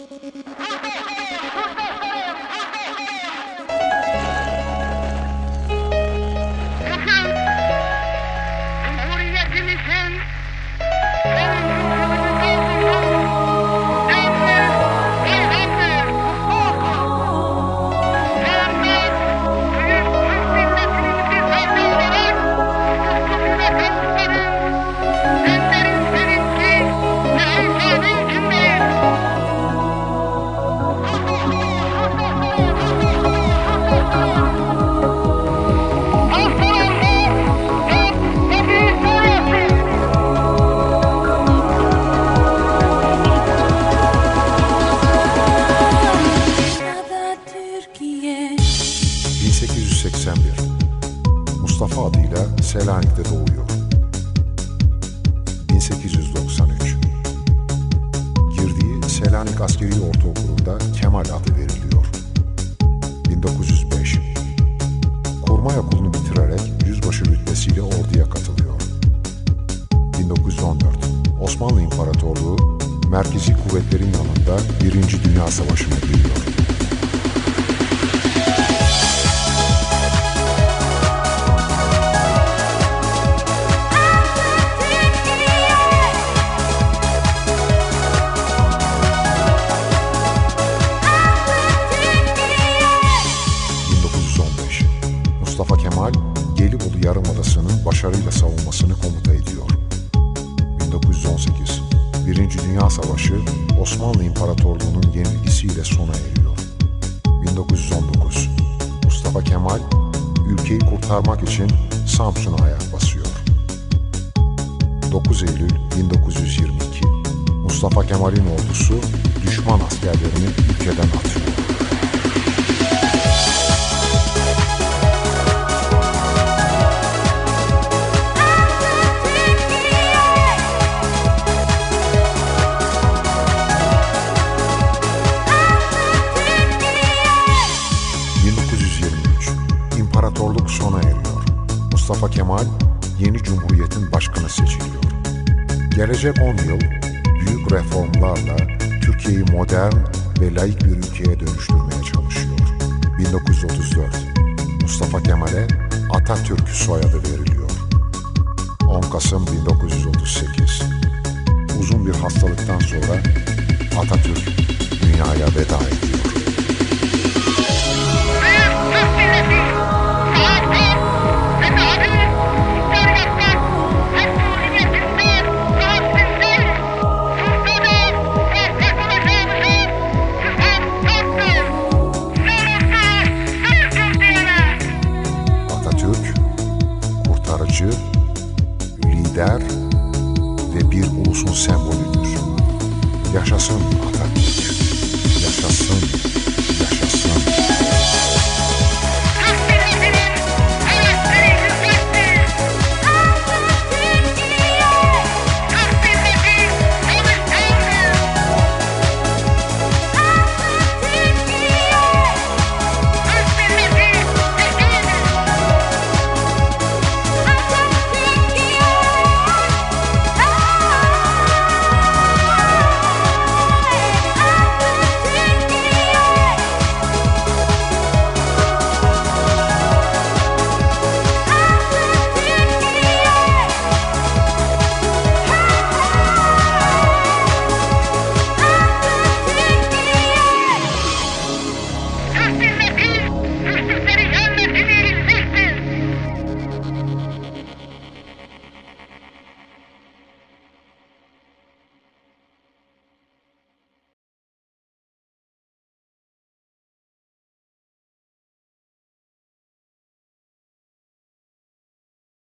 はい。1881 Mustafa adıyla Selanik'te doğuyor. 1893 Girdiği Selanik Askeri Ortaokulu'nda Kemal adı veriliyor. 1905 Kurmay Okulu'nu bitirerek yüzbaşı rütbesiyle orduya katılıyor. 1914 Osmanlı İmparatorluğu merkezi kuvvetlerin yanında Birinci Dünya Savaşı'na giriyor. Savunmasını komuta ediyor. 1918... Birinci Dünya Savaşı... ...Osmanlı İmparatorluğu'nun yenilgisiyle sona eriyor. 1919... Mustafa Kemal... ...ülkeyi kurtarmak için Samsun'a ayak basıyor. 9 Eylül 1922... ...Mustafa Kemal'in ordusu... ...düşman askerlerini ülkeden atıyor. İmparatorluk sona eriyor. Mustafa Kemal yeni cumhuriyetin başkanı seçiliyor. Gelecek 10 yıl büyük reformlarla Türkiye'yi modern ve laik bir ülkeye dönüştürmeye çalışıyor. 1934 Mustafa Kemal'e Atatürk soyadı veriliyor. 10 Kasım 1938 Uzun bir hastalıktan sonra Atatürk dünyaya veda ediyor. lider ve bir ulusun sembolüdür. Yaşasın Atatürk, yaşasın